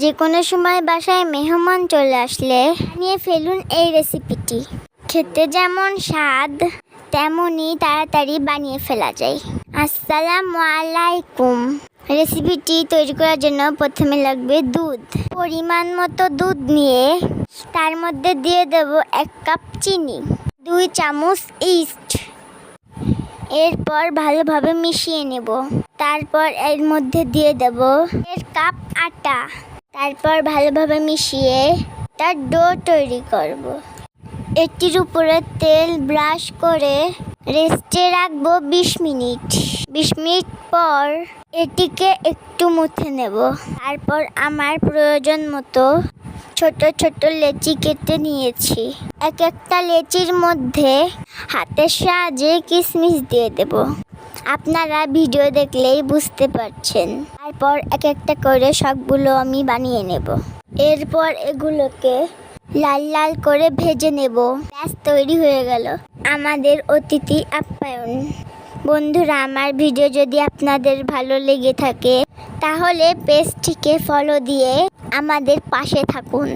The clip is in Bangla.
যে কোনো সময় বাসায় মেহমান চলে আসলে নিয়ে ফেলুন এই রেসিপিটি খেতে যেমন স্বাদ, তেমনই তাড়াতাড়ি বানিয়ে ফেলা যায়। আসসালামু আলাইকুম। রেসিপিটি তৈরি করার জন্য প্রথমে লাগবে দুধ। পরিমাণ মতো দুধ নিয়ে তার মধ্যে দিয়ে দেব এক কাপ চিনি, দুই চামচ ইস্ট এরপর ভালোভাবে মিশিয়ে নেব। তারপর এর মধ্যে দিয়ে দেব এর কাপ আটা। তারপর ভালোভাবে মিশিয়ে তার ডো তৈরি করব। এটির উপরে তেল ব্রাশ করে রেস্টে রাখব বিশ মিনিট। বিশ মিনিট পর এটিকে একটু মুছে নেব। তারপর আমার প্রয়োজন মতো ছোট ছোট লেচি কেটে নিয়েছি। এক একটা লেচির মধ্যে হাতের সাহায্যে কিশমিশ দিয়ে দেব। আপনারা ভিডিও দেখলেই বুঝতে পারছেন। তারপর এক একটা করে সবগুলো আমি বানিয়ে নেব। এরপর এগুলোকে লাল লাল করে ভেজে নেব। ব্যাস, তৈরি হয়ে গেল আমাদের অতিথি আপ্যায়ন। বন্ধুরা, আমার ভিডিও যদি আপনাদের ভালো লেগে থাকে, তাহলে পেজটিকে ফলো দিয়ে আমাদের পাশে থাকুন।